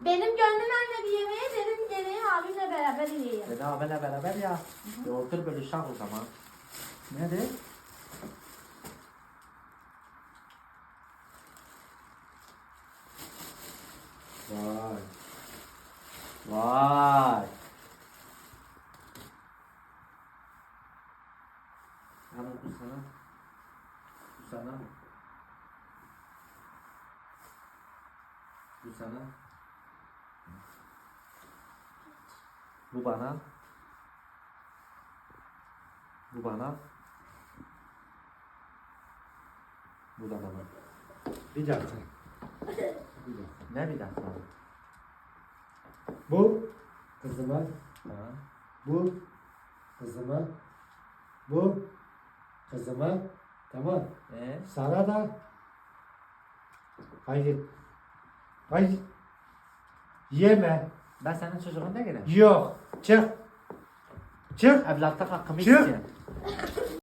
Benim gönlüm anne bir yemeğe dedim geleyim abimle beraber yiyeyim. E daha benimle beraber ya. E otur bölüşek o zaman. Nedir? Vay. Vay. Ama bu sana. Bu sana. Bu sana. Bu bana. Bu bana. Bu da bana. Bir dakika. Bir dakika. Ne bir dakika? Bu kızıma, Ha? bu kızıma, bu kızıma. Tamam. E? Sana da hayır. Hayır. Yeme. Ben senin çocuğun değilim. Yok. Çık. Çık. Evlatlık hakkımı Çık.